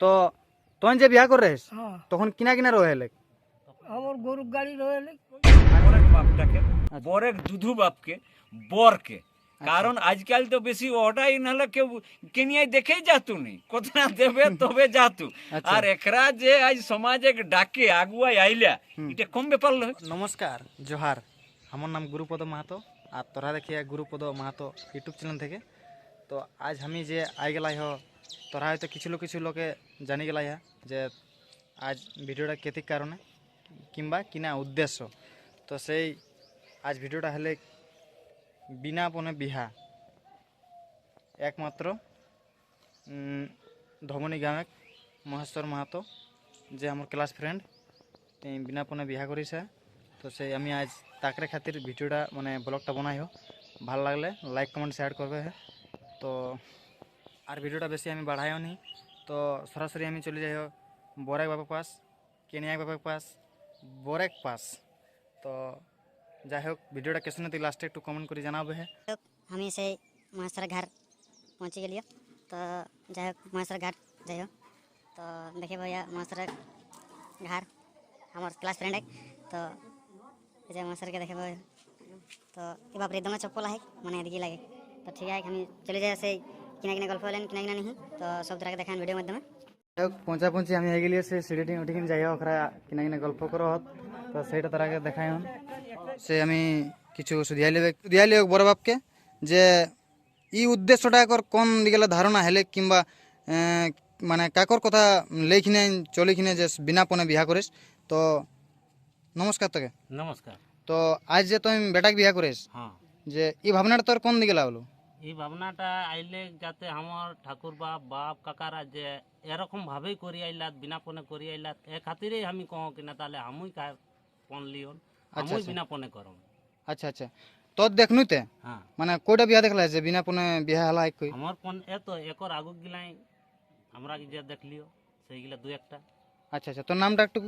তো তুই যে বিয়া করে হ্যাঁ। তখন কিনা কিনা রয়ে হেলে আমার গরু গাড়ি রয়েলে বরেক বাপটাকে বরেক দুধু বাপকে বরকে। কারণ আজকাল তো বেশি ওটাই নাহলে কেউ কেনিয়ায় দেখেই যাতু নি। কতনা দেবে তবে যাতু। আচ্ছা। আর একরা যে আজ সমাজে ডাকে আগুয়াই আইলা এটা কম ব্যাপার লয় নমস্কার জোহার। আমার নাম গুরুপদ মাহাতো আর তোরা দেখিয়া গুরুপদ মাহাতো ইউটিউব চ্যানেল থেকে। তো আজ আমি যে আই গেলাই হ তোরা হয়তো কিছু লোক, কিছু লোকে জানি গেলাই হা যে আজ ভিডিওটা কেতিক কারণে কিংবা কিনা উদ্দেশ্য। তো সেই আজ ভিডিওটা হলে বিনা পনে বিহা। একমাত্র ধমনী গাঁৱক মহেশ্বৰ মাহাতো, যে আমার ক্লাস ফ্রেন্ড বিনা পনে বিহা করিছে। তো সেই আমি আজ তাকরে খাতির ভিডিওটা মানে ব্লগটা বানাই হোক ভালো লাগলে লাইক, কমেন্ট, শেয়ার করবে তো আর ভিডিওটা বেশি আমি বাড়াইও নি তো সরাসরি আমি চলে যাই হোক বরেক বাবার পাস কেনিয়াক বাবার পাস বরেক পাস তো যাই হোক ভিডিওটা কেসে তুই লাস্টে একটু কমেন্ট করে জানাবে হ্যাঁ আমি সেই মহেশ্বর ঘাট পৌঁছে গেলিও তো যাই হোক মহেশ্বর ঘাট যাই হোক তো দেখে भैया महेश्वर घाट हमार क्लास फ्रेंड है तो এই যে মহেশ্বরকে দেখে ভাই তো এ বাপরে দমে চপ্পল আছে মানে এদিকে লাগে তো ঠিক আছে আমি চলে যাই সেই কিনা কিনা গল্প হলেন কিনা কিনা নিহি তো সব তোরাকে দেখান ভিডিওর মাধ্যমে। পৌঁছা পৌঁছি আমি হয়ে গেলি সে সিঁড়িটি উঠিকিন যাই হোক ওরা কিনা কিনা গল্প করো হত। তো সেইটা তারাকে দেখাই হন। সে আমি কিছু সুধিয়াই লেবে সুধিয়াই লেবে বড় বাপকে যে ই উদ্দেশ্যটা একর কোন দিকে ধারণা হেলে কিংবা মানে কাকর কথা লেখিনে চলিখিনে যে বিনা পনে বিহা করিস। তো নমস্কার তোকে। নমস্কার। তো আজ যে তুই বেটাক বিহা করিস হ্যাঁ। যে এই ভাবনাটা তোর কোন দিকে লাগল এই ভাবনাটা আইলে যাতে আমার ঠাকুর বাপ বাপ কাকারা যে এরকম ভাবেই করি আইলাত বিনা পনে করি আইলাত এ খাতিরেই আমি কহ কিনা তাহলে আমি কার পন লিওন আমি। বিনা পনে করম আচ্ছা আচ্ছা। তোর দেখনুতে হ্যাঁ। মানে কয়টা বিয়া দেখলা যে বিনা পনে বিহা হলা কই? আমার পন এত একর আগু গিলাই আমরা যে দেখলিও সেইগুলা দু একটা। আচ্ছা আচ্ছা। তোর নামটা একটু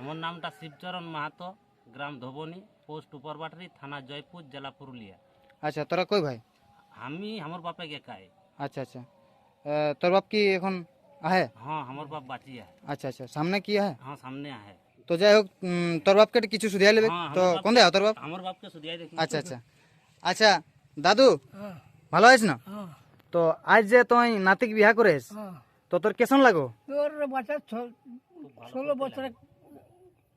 আমার নামটা শিবচরণ মাহাতো গ্রাম ধবনী পোস্ট উপরবাটরি থানা জয়পুর জেলা পুরুলিয়া। আচ্ছা তোরা কই ভাই? আমি আমার বাপে একাই আচ্ছা আচ্ছা আহ, তোর বাপ কি এখন আহে হ্যাঁ আমার বাপ বাঁচি আহে আচ্ছা আচ্ছা সামনে কি আহে হ্যাঁ সামনে আহে তো যাই হোক উম, তোর বাপকে একটু কিছু সুধিয়া লেবে হ্যাঁ, তো আমার বাপ- কোন দেয় তোর বাপ আমার বাপকে শুধিয়াই দেখি আচ্ছা আচ্ছা আচ্ছা দাদু হ্যাঁ ভালো আছিস না হ্যাঁ তো আজ যে তুই নাতিক বিহা করিস হ্যাঁ তো তোর কেসন লাগো তোর বাচ্চা ছ- ষোলো বছরে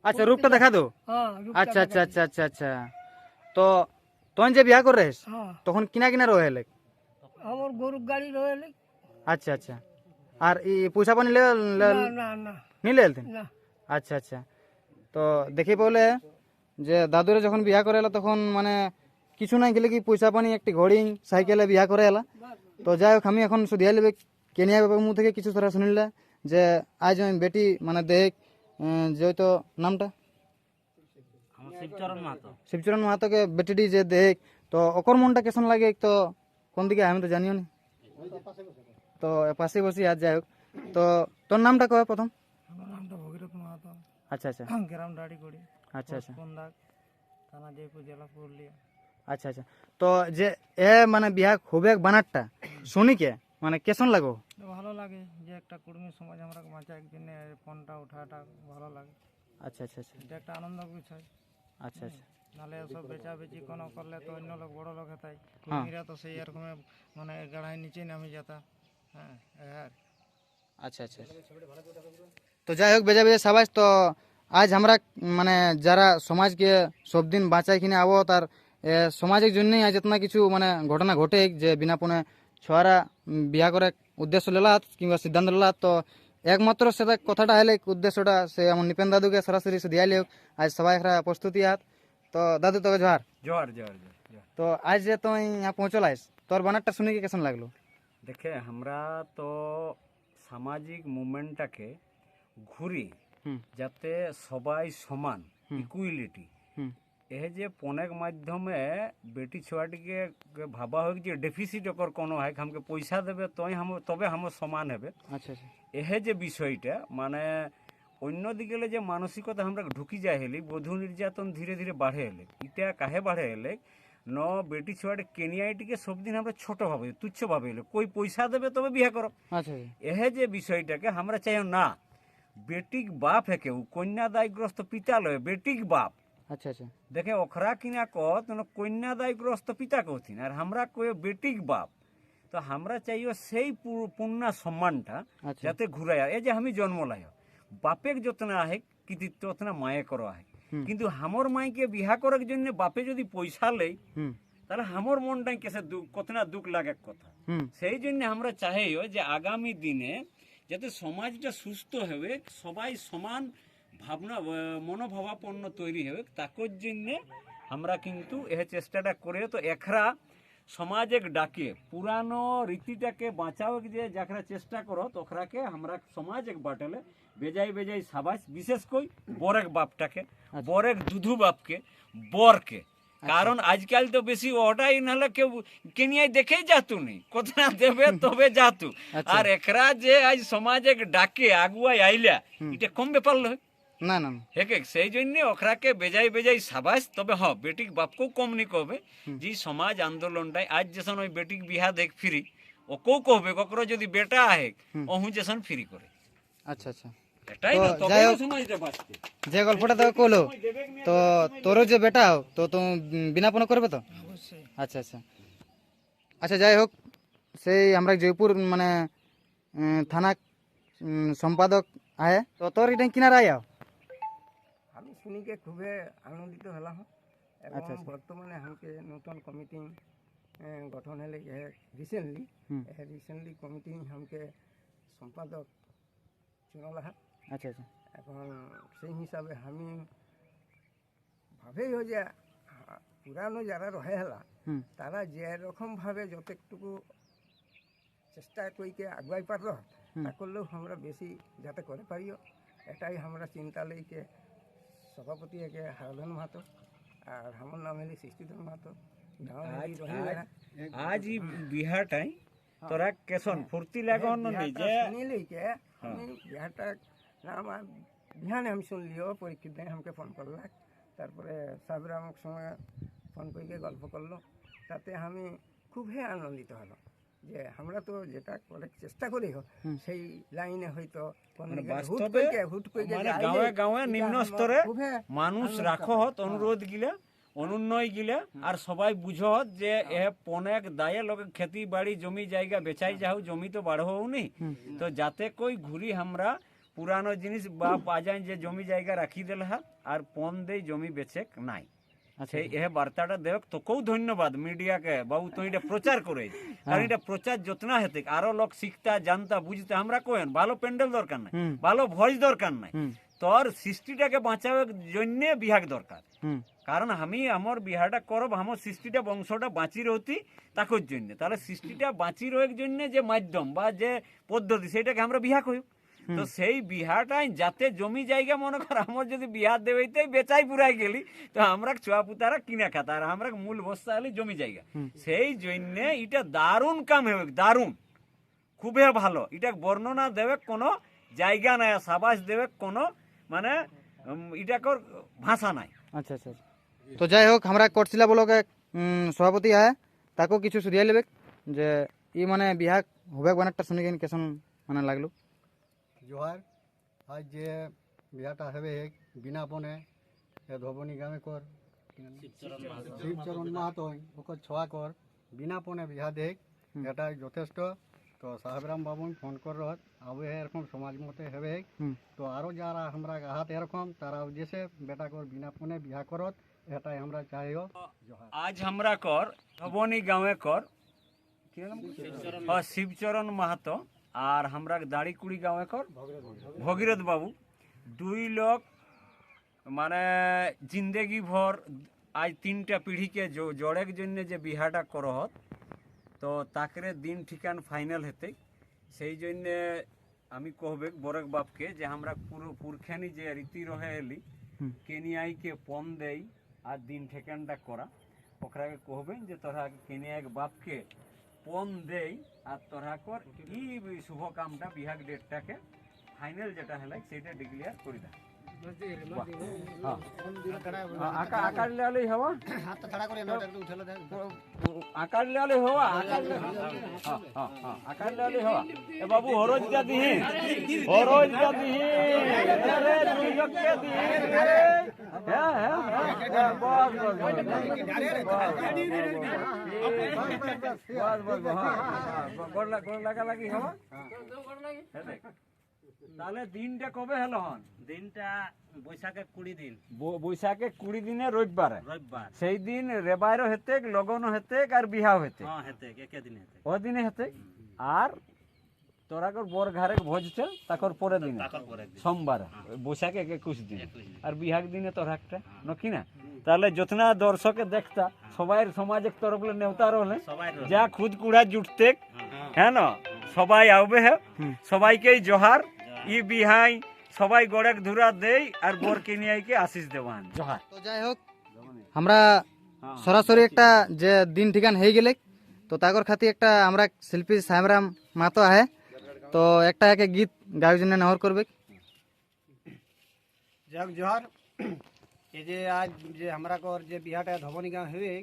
আচ্ছা রূপটা দেখা দো হ্যাঁ রূপটা আচ্ছা আচ্ছা দেখা আচ্ছা আচ্ছা আচ্ছা তো তুই যে বিহা করে হ্যাঁ। তখন কিনা কিনা রয়ে হেলে আমার গরু গাড়ি রয়েলে আচ্ছা আচ্ছা। আর এই পয়সা পানি লে না না না। নিলে হেলতেন না। আচ্ছা আচ্ছা। তো দেখি বলে যে দাদুরে যখন বিয়া করে এলা তখন মানে কিছু নাই গেলে কি পয়সা পানি একটি ঘড়ি সাইকেলে বিয়া করে এলা। তো যাই হোক আমি এখন শুধু লেবে কেনিয়া বাবার মুখ থেকে কিছু তারা শুনিলে যে আজ আমি বেটি মানে দেখ উম, যে হয়তো নামটা? শিবচরণ মাহাতো। শিবচরণ মাহাতোকে বেটিটি যে দেখ তো অকর মনটা কেসন লাগে তো কোন দিকে আমি তো জানিও নি? তো এ পাশে বসি আজ যাই হোক। তো তোর নামটা কবে প্রথম? আমার নামটা ভগীরথ মাহাতো। আচ্ছা আচ্ছা। গ্রাম করি আচ্ছা আচ্ছা। থানা জয়পুর জেলা পুরুলিয়া। আচ্ছা আচ্ছা। তো যে এ মানে বিয়া খুবে বানারটা শুনি কে? মানে কেসন লাগো? ভালো লাগে যে একটা কুর্মী সমাজ আমরা বাঁচা একদিনে ফোনটা ওঠাটা ভালো লাগে। আচ্ছা আচ্ছা আচ্ছা। এটা একটা আনন্দ বিষয়। আচ্ছা আচ্ছা। নাহলে এসব বেচাবেচি কোনো করলে তো অন্য লোক বড় লোক হেতাই হ্যাঁ। কুর্মীরা তো সেই এরকম মানে গাড়াই নিচে নামি যেতা। হ্যাঁ আর। আচ্ছা আচ্ছা তো যাই হোক বেজা বেজা সবাই তো আজ আমরা মানে যারা সমাজকে সব দিন বাঁচাই কিনে আবো তার সমাজের জন্যই আজ এতনা কিছু মানে ঘটনা ঘটে যে বিনা ছোয়ারা বিয়া করে উদ্দেশ্য লেলাত কিংবা সিদ্ধান্ত লেলাত তো একমাত্র সেটা কথাটা হলে উদ্দেশ্যটা সে আমার নিপেন দাদুকে সরাসরি সে দিয়ালি হোক। আজ সবাই একটা প্রস্তুতি হাত। তো দাদু তোকে জোহার। জোয়ার জোয়ার জোয়ার, জোয়ার তো আজ যে তুই यहाँ পৌঁছলাইস তোর বানারটা শুনে কি কেমন লাগল? দেখে আমরা তো সামাজিক মুভমেন্টটাকে ঘুরি হুম। যাতে সবাই সমান ইকুইলিটি হুম এ যে পনেক মাধ্যমে বেটি ছুয়াটিকে ভাবা হোক যে ডেফিসিট ওকর কোনো হয় আমাকে পয়সা দেবে তই হাম তবে হাম সমান হবে। আচ্ছা আচ্ছা। এহে যে বিষয়টা মানে অন্যদিকে যে মানসিকতা আমরা ঢুকি যায় হেলি বধূ নির্যাতন ধীরে ধীরে বাড়ে এলে এটা কাহে বাড়ে এলে ন বেটি ছোয়াটে কেনিয়াটিকে সবদিন আমরা ছোট ভাবে তুচ্ছ ভাবে কই পয়সা দেবে তবে বিয়ে করো। আচ্ছা আচ্ছা। এহে যে বিষয়টাকে আমরা চাই না। বেটিক বাপ হে কেউ কন্যাদায়গ্রস্ত পিতা লয় বেটিক বাপ। আচ্ছা আচ্ছা। দেখে ওখরা কিনা কত কন্যাদায়গ্রস্ত পিতা কহতিন আর আমরা কয়ে বেটিক বাপ। তো আমরা চাইও সেই পুণ্যা সম্মানটা আচ্ছা। যাতে ঘুরায়। এই যে আমি জন্ম লায় বাপেক যতনা আহে কৃতিত্ব অতনা মায়ে করো আহে। কিন্তু হামর মাইকে বিহা করার জন্য বাপে যদি পয়সা লেই তাহলে হামর মনটাই কেসে দুঃখ কতনা দুঃখ লাগে কথা। সেই জন্য আমরা চাহেও যে আগামী দিনে যাতে সমাজটা সুস্থ হবে সবাই সমান ভাবনা মনোভাবাপন্ন তৈরি হবে। তাকর জন্য আমরা কিন্তু এ চেষ্টাটা করে তো এখরা সমাজে ডাকে পুরানো রীতিটাকে বাঁচাও যে যাকরা চেষ্টা করো তোখরাকে আমরা সমাজ এক বাটেলে বেজাই বেজাই সাবাস বিশেষ কই বরেক বাপটাকে বরেক দুধু বাপকে বরকে। কারণ আজকাল তো বেশি ওটাই নাহলে কেউ কেনিয়ায় দেখেই যাতু নি কোথা দেবে তবে যাতু। আচ্ছা। আর একরা যে আজ সমাজে ডাকে আগুয়াই আইলা এটা কম ব্যাপার লয়। না না না। হেকে সেই জন্য ওখরাকে বেজাই বেজাই সাবাস তবে হ বেটিক বাপকেও কম নি কবে। যে সমাজ আন্দোলনটাই আজ যেসন ওই বেটিক বিহা দেখ ফিরি ও কেউ কবে ককর যদি বেটা আহে অহু যেসন ফিরি করে। আচ্ছা আচ্ছা। এটাই তবে যাই হোক- সমাজটা যে গল্পটা তোকে কলো তো তোরও যে বেটা হোক তো তুমি বিনাপন করবে তো? আচ্ছা আচ্ছা। আচ্ছা যাই হোক সেই আমরা জয়পুর মানে থানা সম্পাদক আয়ে তো তোর এটা কিনার আয় শুনিকে খুবই আনন্দিত হলাম। এবং আচ্ছা, আচ্ছা। বর্তমানে আমাকে নতুন কমিটি গঠন হলে রিসেন্টলি। রিসেন্টলি কমিটি আমাকে সম্পাদক চুনলা আচ্ছা আচ্ছা। এখন সেই হিসাবে আমি ভাবেই যে পুরানো যারা রহে হেলা তারা যেরকম ভাবে যতটুকু চেষ্টা করিকে আগুয়াই পারল তা করলেও আমরা বেশি যাতে করে পারিও। এটাই আমরা চিন্তা লইকে সভাপতি একে হারধন মাহাতো আর আমার নাম হলি সৃষ্টিধন মাহাতো গাঁও হলি আজ- রহিলা আজ এই বিহাটাই তোরা কেসন ফুর্তি লাগন নি যে শুনিলিকে আমি বিহারটা না আমার বিহানে আমি শুনলিও পরীক্ষিত দেয় আমাকে ফোন করলাক তারপরে সাহেবরা আমার সঙ্গে ফোন করে গল্প করল তাতে আমি খুবই আনন্দিত হলো যে আমরা তো যেটা করে চেষ্টা করি সেই লাইনে হয়তো মানে মানে গাঁয়ে গাঁয়ে নিম্ন স্তরে মানুষ রাখো হত অনুরোধ গিলা অনুন্নয় গিলা আর সবাই বুঝত যে এ পনেক দায়ে লোক খেতি বাড়ি জমি জায়গা বেচাই যাও জমি তো বাড়হও নি তো যাতে কই ঘুরি আমরা পুরানো জিনিস বা পাজাই যে জমি জায়গা রাখি দেল আর পন দেই জমি বেচেক নাই। সেই এ বার্তাটা দেখ তোকেও ধন্যবাদ মিডিয়াকে। বাবু তুই এটা প্রচার করে। কারণ এটা প্রচার যত্না হেতে আরও লোক শিখতা জানতা বুঝতা। আমরা কোয়েন ভালো প্যান্ডেল দরকার নাই। ভালো ভয়েস দরকার নাই। তোর সৃষ্টিটাকে বাঁচাবার জন্য বিহাগ দরকার। কারণ আমি আমার বিহাটা করব আমার সৃষ্টিটা বংশটা বাঁচি রহতি তাকর জন্য। তাহলে সৃষ্টিটা বাঁচি রোয়ের জন্য যে মাধ্যম বা যে পদ্ধতি সেটাকে আমরা বিহা কই তো সেই বিহাটাই যাতে জমি জায়গা মনে কর আমার যদি বিহা দেবেইতে বেচাই পুরাই গেলি তো আমরা চুয়া পুতারা কিনা খাতা আর আমরা মূল বস্তা হলে জমি জায়গা। সেই জন্য এটা দারুণ কাম হবে দারুণ। খুবই ভালো। এটা বর্ণনা দেবে কোনো জায়গা নাই সাবাস দেবে কোনো মানে উম, এটাকর ভাষা নাই। আচ্ছা আচ্ছা আচ্ছা। তো যাই হোক আমরা কটশিলা ব্লকে উম, সভাপতি আয় তাকেও কিছু সুরিয়াই লেবে যে ই মানে বিহাক হবে অনেকটা শুনি কেন কেসন মানে লাগল। জোহার আজ যে বিয়াটা হবে বিনাপনে এ ধবনী গ্রামে কর। শিবচরণ মাহাতো ওকে ছোয়া কর। বিনাপনে বিহা দেখ এটাই যথেষ্ট। তো সাহেবরাম বাবু ফোন কর আবে এরকম সমাজ মতে হবে। তো আরও যারা আমরা হাত এরকম তারাও যেসে বেটা কর বিনাপনে বিহা করত এটাই আমরা চাইও জোহার। আজ আমরা কর ধবনী গাঁয়ে কর। শিবচরণ মাহাতো। আর আমরা দাড়িকুড়ি গাঁয়ে কর ভগীরথ বাবু। দুই লোক মানে জিন্দেগি ভর আজ তিনটা পিঢ়িকে জড়ের জন্য যে বিহাটা করহত তো তাকরে দিন ঠিকান ফাইনাল হেতে সেই জন্য আমি কহবে বরেক বাপকে যে আমরা পুরো পুরখানি যে রীতি রহে এলি। কেনিয়াইকে পণ দেই আর দিন ঠিকানটা করা। ওখানে কহবেন যে তোরা কেনিয়াক বাপকে পণ দেই আর তোরা কর ই শুভ কামটা বিহাগ ডেটটাকে ফাইনাল যেটা হলে সেটা ডিক্লিয়ার করে দেয় आकारले आले हवा आकारले आले हवा आकारले आले हवा ए बाबू हरोज त्या दिही हरोज त्या दिही अरे दुर्योग त्या दिही बस बस बस गोड़ लगा लगी हवा তাহলে দিনটা কবে হলো হন? দিনটা বৈশাখের কুড়ি দিন। বৈশাখে কুড়ি দিনে রবিবারে। রবিবার। সেই দিন রেবাইরও হেতেক লগনও হেতেক আর বিহাও হেতেক। হ্যাঁ হেতে একে দিন ওদিনে হেতেক? আর তোরাকর বর ঘরে ভোজ চল তাকর পরে দিনে। সোমবার বৈশাখে একুশ দিন। আর বিহাগ দিনে তোর একটা নাকি না? তাহলে যতনা দর্শকে দেখতা সবাই সমাজের তরফে নেওতা রহলে যা খুদ কুড়া জুটতে হ্যাঁ। হ্যাঁ না? সবাই আউবে হ্যাঁ সবাইকেই জোহার। ই বিহাই সবাই গড়েক ধুরা দেই আর বর কিনিয়াইকে আশিস দেওয়ান। জোহার। তো যাই হোক আমরা সরাসরি একটা যে দিন ঠিকান হয়ে গেলে তো তাকর খাতি একটা আমরা শিল্পী সাহেবরাম মাতো আহে তো একটা একে গীত গায়ক জন্য নেওয়ার করবে। যাক জোহার এই যে আজ যে আমরা কর যে বিহাটা ধবনী গাঁ হয়ে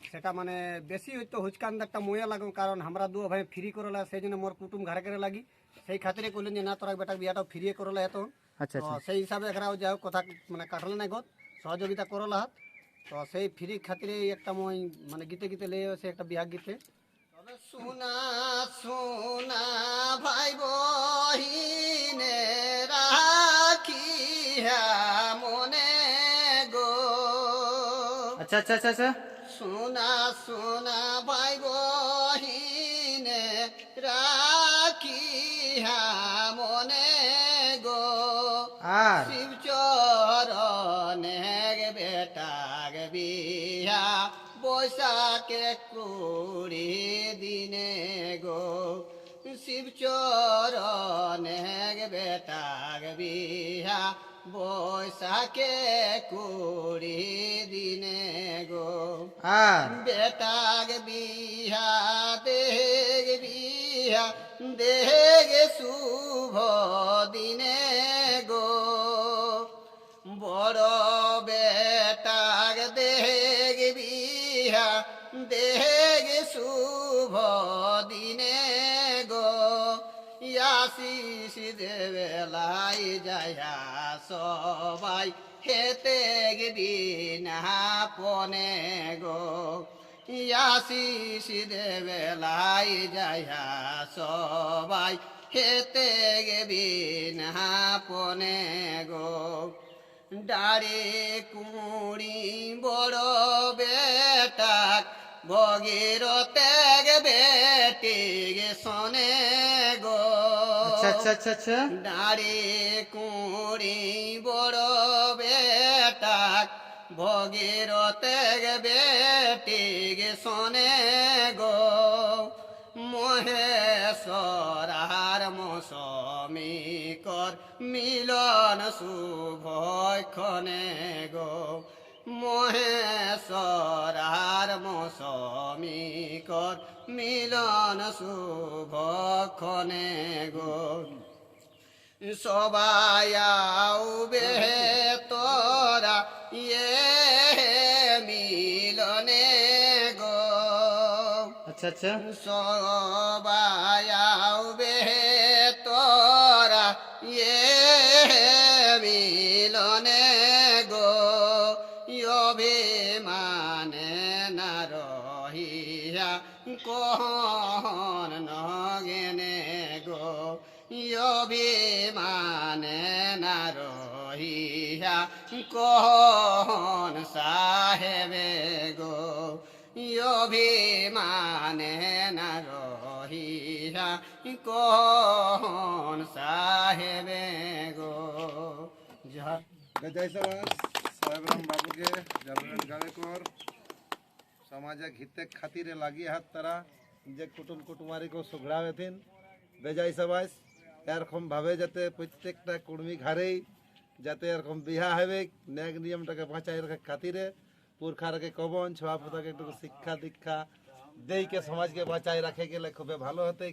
সেটা মানে বেশি হয়তো হুচকান একটা ময়া লাগো কারণ আমরা দু ভাই ফ্রি করলা সেই জন্য মোর কুটুম ঘরে করে লাগি। সেই খাতিরে করলেন যে না তোরা বেটা বিয়াটা ফ্রি করলা এত। আচ্ছা তো আচ্ছা। সেই হিসাবে এখানে যাও কথা মানে কাটলে নাই গত সহযোগিতা করলা হাত। তো সেই ফ্রি খাতিরে একটা মই মানে গীতে গীতে লে সে একটা বিয়া গীতে। সোনা সোনা ভাই বহিনে রাখি মনে গো। আচ্ছা আচ্ছা আচ্ছা আচ্ছা। সোনা সোনা ভাই বহিনে মনে গো। আর? শিবচরণে বেটাগ বিহা বৈশাখে কুড়ি দিনে গো। শিবচরণে বেটাগ বিহা বৈশাখে কুড়ি দিনে গো। আর? বেটাগ বিহা দেগ বিহা দেগ শুভ দিনে গো। বড় বেটাগ দেগ বিহা দেগ শুভ দিনে গো। আশিস দেবেলাই যায়া সবাই হেতে বিনা পনে গো। আশিস দেবেলাই যায়া সবাই হেতে বিনা পনে গো। ডারে কুড়ি বড় বেটাক ভগীরতে বেটি শোনে গো। আচ্ছা আচ্ছা আচ্ছা আচ্ছা। ডারে কুড়ি বড় ভগীরতে বেটি শোনে গো। মহেশ্বরার মৌসমি কর মিলন শুভক্ষণে গো। মহেশ্বরার মৌসমিকর মিলন শুভক্ষণে গো। সবাই আউবে তোরা ইয়ে মিলনে গো। আচ্ছা আচ্ছা। সবাই আউবে তোরা ইয়ে মিলনে গো। অভিমানে না রহিয়া নগেনে গো। অভিমানে না কোন সাহেবে গো অভিমানে না রহিয়া কোন সাহেবে গো জয় সাহেবরাম বাবুকে জাবরান গাড়েকর સમાજક હિતેક ખાતીરે લાગી હાથ તરા જે કુટુંબ કુટુમારીકો સુઘડાવે થીન બેજાઈ સવાસ એરખમ ભાવે જતે પ્રત્યેકટા કુણમી ઘરેય যাতে এরকম বিহা হবে, ন্যাক নিয়মটাকে বাঁচাই রাখা খাতিরে পুরখারকে কবন ছোয়া পোতাকে একটু শিক্ষা দীক্ষা দেইকে সমাজকে বাঁচাই রাখে গেলে খুবই ভালো হতে।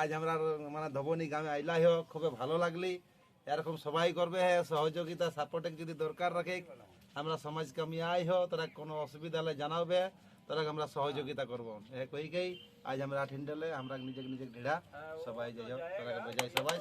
আজ আমরা মানে ধবনী গ্রামে আইলাই হোক, খুবই ভালো লাগলি। এরকম সবাই করবে হ্যাঁ সহযোগিতা সাপোর্টে যদি দরকার রাখে, আমরা সমাজ কামি আই হো তারা কোনো অসুবিধা হলে জানাবে, তারা আমরা সহযোগিতা করব। হ্যাঁ কইকেই আজ আমরা হিন্ডলে, আমরা নিজে নিজে ঢেড়া সবাই যাই হোক, তারা সবাই।